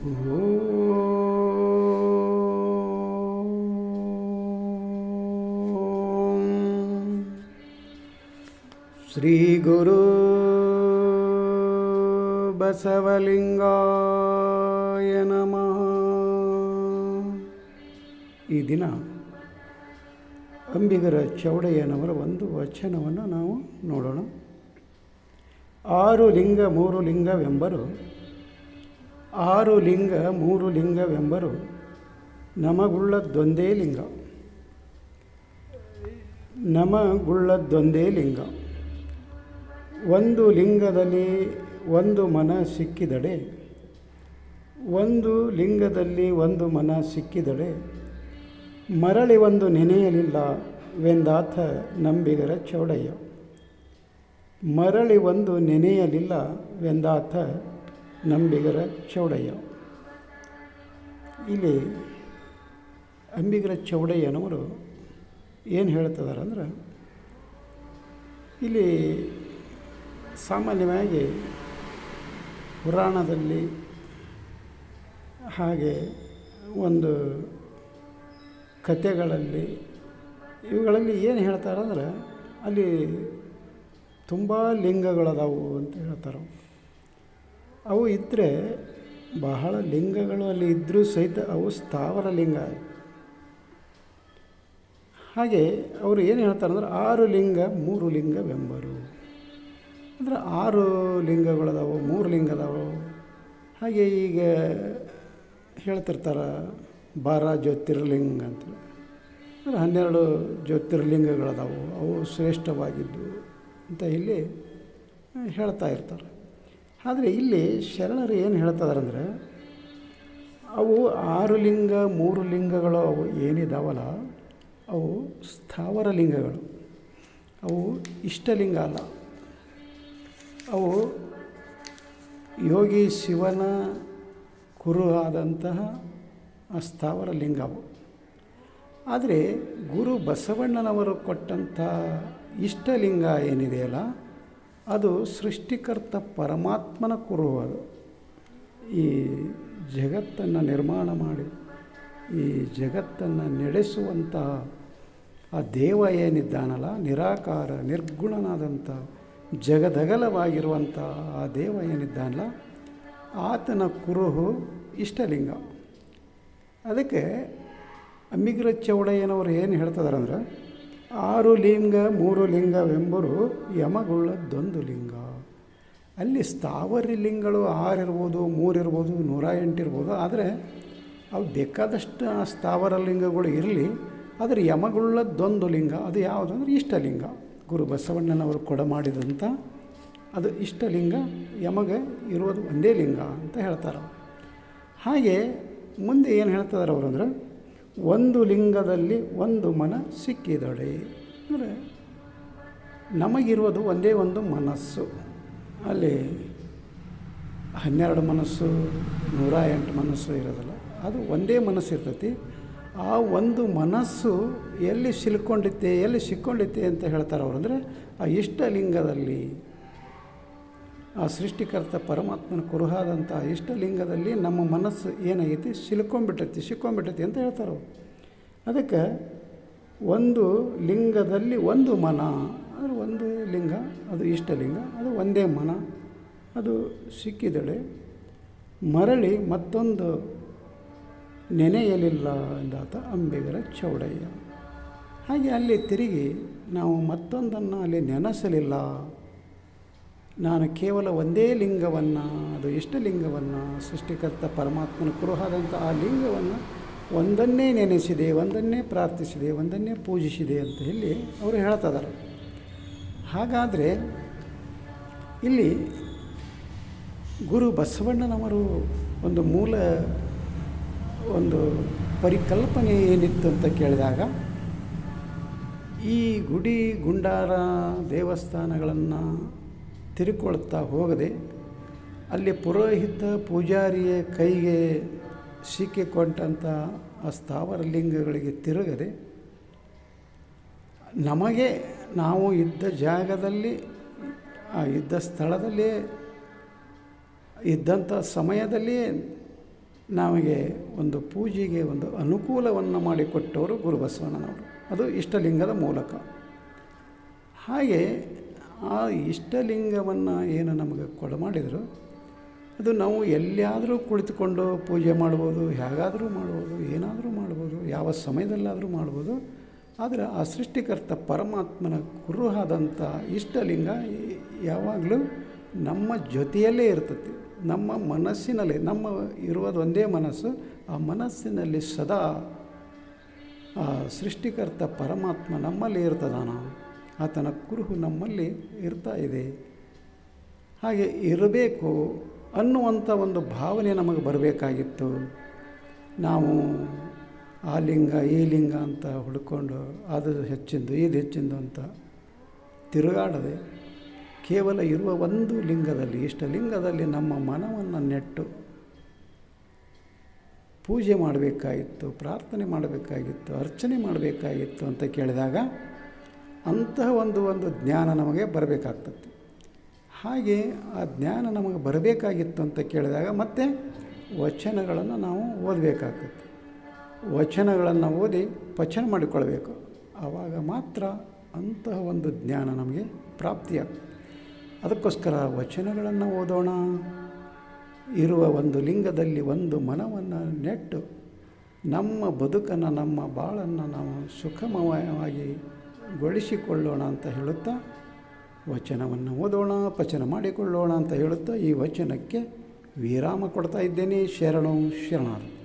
ಶ್ರೀ ಗುರು ಬಸವಲಿಂಗಾಯ ನಮಃ ಈ ದಿನ ಅಂಬಿಗರ ಚೌಡಯ್ಯನವರ ಒಂದು ವಚನವನ್ನು ನಾವು ನೋಡೋಣ. ಆರು ಲಿಂಗ, ಮೂರು ಲಿಂಗವೆಂಬರು ಆರು ಲಿಂಗ, ಮೂರು ಲಿಂಗವೆಂಬರು ನಮಗುಳ್ಳದ್ದೊಂದೇ ಲಿಂಗ. ನಮಗುಳ್ಳದ್ದೊಂದೇ ಲಿಂಗ. ಒಂದು ಲಿಂಗದಲ್ಲಿ ಒಂದು ಮನ ಸಿಕ್ಕಿದಡೆ, ಒಂದು ಲಿಂಗದಲ್ಲಿ ಒಂದು ಮನ ಸಿಕ್ಕಿದಡೆ, ಮರಳಿ ಒಂದು ನೆನೆಯಲಿಲ್ಲ ವೆಂದಾಥ ನಂಬಿಗರ ಚೌಡಯ್ಯ. ಮರಳಿ ಒಂದು ನೆನೆಯಲಿಲ್ಲ ನೆನೆಯಲಿಲ್ಲವೆಂದಾತ ನಂಬಿಗರ ಚೌಡಯ್ಯ. ಇಲ್ಲಿ ಅಂಬಿಗರ ಚೌಡಯ್ಯನವರು ಏನು ಹೇಳ್ತಿದ್ದಾರೆ ಅಂದರೆ, ಇಲ್ಲಿ ಸಾಮಾನ್ಯವಾಗಿ ಪುರಾಣದಲ್ಲಿ ಹಾಗೆ ಒಂದು ಕಥೆಗಳಲ್ಲಿ ಇವುಗಳಲ್ಲಿ ಏನು ಹೇಳ್ತಾರೆ ಅಂದ್ರೆ, ಅಲ್ಲಿ ತುಂಬ ಲಿಂಗಗಳದಾವು ಅಂತ ಹೇಳ್ತಾರೆ. ಅವು ಇದ್ದರೆ ಬಹಳ ಲಿಂಗಗಳು ಅಲ್ಲಿ ಇದ್ದರೂ ಸಹಿತ ಅವು ಸ್ಥಾವರ ಲಿಂಗ. ಹಾಗೆ ಅವರು ಏನು ಹೇಳ್ತಾರೆ ಅಂದ್ರೆ ಆರು ಲಿಂಗ, ಮೂರು ಲಿಂಗವೆಂಬರು ಅಂದ್ರೆ ಆರು ಲಿಂಗಗಳದಾವು, ಮೂರು ಲಿಂಗ ಹಾಗೆ ಈಗ ಹೇಳ್ತಿರ್ತಾರೆ ಬಾರ ಜ್ಯೋತಿರ್ಲಿಂಗ ಅಂತೇಳಿ. ಅಂದರೆ ಹನ್ನೆರಡು ಜ್ಯೋತಿರ್ಲಿಂಗಗಳದಾವು, ಅವು ಶ್ರೇಷ್ಠವಾಗಿದ್ದು ಅಂತ ಇಲ್ಲಿ ಹೇಳ್ತಾ ಇರ್ತಾರೆ. ಆದರೆ ಇಲ್ಲಿ ಶರಣರು ಏನು ಹೇಳ್ತಿದಾರೆ ಅಂದರೆ ಅವು ಆರು ಲಿಂಗ, ಮೂರು ಲಿಂಗಗಳು ಅವು ಏನಿದಾವಲ್ಲ, ಅವು ಸ್ಥಾವರ ಲಿಂಗಗಳು. ಅವು ಇಷ್ಟಲಿಂಗ ಅಲ್ಲ. ಅವು ಯೋಗಿ ಶಿವನ ಕುರು ಆದಂತಹ ಸ್ಥಾವರ ಲಿಂಗ ಅವು ಆದರೆ ಗುರು ಬಸವಣ್ಣನವರು ಕೊಟ್ಟಂಥ ಇಷ್ಟಲಿಂಗ ಏನಿದೆಯಲ್ಲ ಅದು ಸೃಷ್ಟಿಕರ್ತ ಪರಮಾತ್ಮನ ಕುರು ಅದು. ಈ ಜಗತ್ತನ್ನು ನಿರ್ಮಾಣ ಮಾಡಿ, ಈ ಜಗತ್ತನ್ನು ನಡೆಸುವಂತಹ ಆ ದೇವ ಏನಿದ್ದಾನಲ್ಲ, ನಿರಾಕಾರ, ನಿರ್ಗುಣನಾದಂಥ, ಜಗದಗಲವಾಗಿರುವಂಥ ಆ ದೇವ ಏನಿದ್ದಾನಲ್ಲ, ಆತನ ಕುರುಹು ಇಷ್ಟಲಿಂಗ. ಅದಕ್ಕೆ ಅಮ್ಮಿಗ್ರ ಚೌಡಯ್ಯನವರು ಏನು ಹೇಳ್ತಿದಾರೆ ಅಂದ್ರೆ ಆರು ಲಿಂಗ, ಮೂರು ಲಿಂಗವೆಂಬರು ಯಮಗುಳ್ಳದ್ದೊಂದು ಲಿಂಗ. ಅಲ್ಲಿ ಸ್ಥಾವರಿ ಲಿಂಗಗಳು ಆರಿರ್ಬೋದು, ಮೂರಿರ್ಬೋದು, ನೂರ ಎಂಟಿರ್ಬೋದು, ಆದರೆ ಅವು ಬೇಕಾದಷ್ಟು ಸ್ಥಾವರ ಲಿಂಗಗಳು ಇರಲಿ, ಆದರೆ ಯಮಗುಳ್ಳದ್ದೊಂದು ಲಿಂಗ, ಅದು ಯಾವುದು ಅಂದರೆ ಇಷ್ಟಲಿಂಗ ಗುರು ಬಸವಣ್ಣನವರು ಕೊಡ ಮಾಡಿದಂಥ ಅದು ಇಷ್ಟಲಿಂಗ ಯಮಗೆ ಇರೋದು ಒಂದೇ ಲಿಂಗ ಅಂತ ಹೇಳ್ತಾರೆ. ಹಾಗೆ ಮುಂದೆ ಏನು ಹೇಳ್ತಾರೆ ಅವರು ಅಂದರೆ ಒಂದು ಲಿಂಗದಲ್ಲಿ ಒಂದು ಮನ ಸಿಕ್ಕಿದಡೆ. ಅಂದರೆ ನಮಗಿರುವುದು ಒಂದೇ ಒಂದು ಮನಸ್ಸು. ಅಲ್ಲಿ ಹನ್ನೆರಡು ಮನಸ್ಸು, ನೂರ ಎಂಟು ಮನಸ್ಸು ಇರೋದಿಲ್ಲ, ಅದು ಒಂದೇ ಮನಸ್ಸು ಇರ್ತೈತಿ. ಆ ಒಂದು ಮನಸ್ಸು ಎಲ್ಲಿ ಸಿಲ್ಕೊಂಡಿತ್ತೆ, ಎಲ್ಲಿ ಸಿಕ್ಕೊಂಡಿತ್ತೆ ಅಂತ ಹೇಳ್ತಾರೆ ಅವರು ಅಂದರೆ, ಆ ಇಷ್ಟಲಿಂಗದಲ್ಲಿ ಆ ಸೃಷ್ಟಿಕರ್ತ ಪರಮಾತ್ಮನ ಕುರುಹಾದಂಥ ಇಷ್ಟಲಿಂಗದಲ್ಲಿ ನಮ್ಮ ಮನಸ್ಸು ಏನಾಗೈತಿ ಸಿಲ್ಕೊಂಡ್ಬಿಟ್ಟೈತಿ ಸಿಕ್ಕೊಂಬಿಟ್ಟೈತಿ ಅಂತ ಹೇಳ್ತಾರೆ ಅದಕ್ಕೆ ಒಂದು ಲಿಂಗದಲ್ಲಿ ಒಂದು ಮನ ಅಂದರೆ ಒಂದು ಲಿಂಗ, ಅದು ಇಷ್ಟಲಿಂಗ, ಅದು ಒಂದೇ ಮನ, ಅದು ಸಿಕ್ಕಿದಳೆ. ಮರಳಿ ಮತ್ತೊಂದು ನೆನೆಯಲಿಲ್ಲ ಎಂದಾತ ಅಂಬಿಗರ ಚೌಡಯ್ಯ. ಹಾಗೆ ಅಲ್ಲಿ ತಿರುಗಿ ನಾವು ಮತ್ತೊಂದನ್ನು ಅಲ್ಲಿ ನೆನೆಸಲಿಲ್ಲ. ನಾನು ಕೇವಲ ಒಂದೇ ಲಿಂಗವನ್ನು, ಅದು ಎಷ್ಟು ಲಿಂಗವನ್ನು, ಸೃಷ್ಟಿಕರ್ತ ಪರಮಾತ್ಮನ ಕುರುಹಾದಂಥ ಆ ಲಿಂಗವನ್ನು ಒಂದನ್ನೇ ನೆನೆಸಿದೆ, ಒಂದನ್ನೇ ಪ್ರಾರ್ಥಿಸಿದೆ, ಒಂದನ್ನೇ ಪೂಜಿಸಿದೆ ಅಂತ ಹೇಳಿ ಅವರು ಹೇಳ್ತಿದ್ದಾರೆ ಹಾಗಾದರೆ ಇಲ್ಲಿ ಗುರು ಬಸವಣ್ಣನವರು ಒಂದು ಮೂಲ, ಒಂದು ಪರಿಕಲ್ಪನೆ ಏನಿತ್ತು ಅಂತ ಕೇಳಿದಾಗ, ಈ ಗುಡಿ, ಗುಂಡಾರ, ದೇವಸ್ಥಾನಗಳನ್ನು ತಿರುಕೊಳ್ತಾ ಹೋಗದೆ ಅಲ್ಲಿ ಪುರೋಹಿತ ಪೂಜಾರಿಯ ಕೈಗೆ ಸಿಕ್ಕಿಕೊಂಡಂಥ ಆ ಸ್ಥಾವರ ಲಿಂಗಗಳಿಗೆ ತಿರುಗದೆ ನಮಗೆ ನಾವು ಇದ್ದ ಜಾಗದಲ್ಲಿ, ಆ ಇದ್ದ ಸ್ಥಳದಲ್ಲಿ, ಇದ್ದಂಥ ಸಮಯದಲ್ಲಿಯೇ ನಮಗೆ ಒಂದು ಪೂಜೆಗೆ ಒಂದು ಅನುಕೂಲವನ್ನು ಮಾಡಿಕೊಟ್ಟವರು ಗುರು ಬಸವಣ್ಣನವರು ಅದು ಇಷ್ಟಲಿಂಗದ ಮೂಲಕ. ಹಾಗೆ ಆ ಇಷ್ಟಲಿಂಗವನ್ನು ಏನು ನಮಗೆ ಕೊಡ ಮಾಡಿದರು, ಅದು ನಾವು ಎಲ್ಲಿಯಾದರೂ ಕುಳಿತುಕೊಂಡು ಪೂಜೆ ಮಾಡ್ಬೋದು, ಹೇಗಾದರೂ ಮಾಡ್ಬೋದು, ಏನಾದರೂ ಮಾಡ್ಬೋದು, ಯಾವ ಸಮಯದಲ್ಲಾದರೂ ಮಾಡ್ಬೋದು, ಆದರೆ ಆ ಸೃಷ್ಟಿಕರ್ತ ಪರಮಾತ್ಮನ ಕುರುಹಾದಂಥ ಇಷ್ಟಲಿಂಗ ಯಾವಾಗಲೂ ನಮ್ಮ ಜೊತೆಯಲ್ಲೇ ಇರ್ತೈತಿ ನಮ್ಮ ಮನಸ್ಸಿನಲ್ಲಿ, ನಮ್ಮ ಇರುವುದು ಒಂದೇ ಮನಸ್ಸು, ಆ ಮನಸ್ಸಿನಲ್ಲಿ ಸದಾ ಆ ಸೃಷ್ಟಿಕರ್ತ ಪರಮಾತ್ಮ ನಮ್ಮಲ್ಲಿ ಇರ್ತದಾನ? ಆತನ ಕುರುಹು ನಮ್ಮಲ್ಲಿ ಇರ್ತಾ ಇದೆ. ಹಾಗೆ ಇರಬೇಕು ಅನ್ನುವಂಥ ಒಂದು ಭಾವನೆ ನಮಗೆ ಬರಬೇಕಾಗಿತ್ತು. ನಾವು ಆ ಲಿಂಗ, ಈ ಲಿಂಗ ಅಂತ ಹುಡ್ಕೊಂಡು ಅದು ಹೆಚ್ಚಿಂದು ಇದು ಹೆಚ್ಚಿಂದು ಅಂತ ತಿರುಗಾಡದೆ ಕೇವಲ ಇರುವ ಒಂದು ಲಿಂಗದಲ್ಲಿ, ಇಷ್ಟ ಲಿಂಗದಲ್ಲಿ ನಮ್ಮ ಮನವನ್ನು ನೆಟ್ಟು ಪೂಜೆ ಮಾಡಬೇಕಾಗಿತ್ತು, ಪ್ರಾರ್ಥನೆ ಮಾಡಬೇಕಾಗಿತ್ತು, ಅರ್ಚನೆ ಮಾಡಬೇಕಾಗಿತ್ತು ಅಂತ ಕೇಳಿದಾಗ ಅಂತಹ ಒಂದು ಒಂದು ಜ್ಞಾನ ನಮಗೆ ಬರಬೇಕಾಗ್ತದೆ. ಹಾಗೆ ಆ ಜ್ಞಾನ ನಮಗೆ ಬರಬೇಕಾಗಿತ್ತು ಅಂತ ಕೇಳಿದಾಗ ಮತ್ತೆ ವಚನಗಳನ್ನು ನಾವು ಓದಬೇಕಾಗ್ತದೆ. ವಚನಗಳನ್ನು ಓದಿ ಪಚನ ಮಾಡಿಕೊಳ್ಬೇಕು ಆವಾಗ ಮಾತ್ರ ಅಂತಹ ಒಂದು ಜ್ಞಾನ ನಮಗೆ ಪ್ರಾಪ್ತಿಯಾಗ್ತದೆ. ಅದಕ್ಕೋಸ್ಕರ ವಚನಗಳನ್ನು ಓದೋಣ. ಇರುವ ಒಂದು ಲಿಂಗದಲ್ಲಿ ಒಂದು ಮನವನ್ನು ನೆಟ್ಟು ನಮ್ಮ ಬದುಕನ್ನು, ನಮ್ಮ ಬಾಳನ್ನು ನಾವು ಸುಖಮಯವಾಗಿ ಗೊಳಿಸಿಕೊಳ್ಳೋಣ ಅಂತ ಹೇಳುತ್ತಾ, ವಚನವನ್ನು ಓದೋಣ, ಪಚನ ಮಾಡಿಕೊಳ್ಳೋಣ ಅಂತ ಹೇಳುತ್ತಾ, ಈ ವಚನಕ್ಕೆ ವಿರಾಮ ಕೊಡ್ತಾ ಇದ್ದೇನೆ ಶರಣು ಶರಣಾರ್ಥಿ.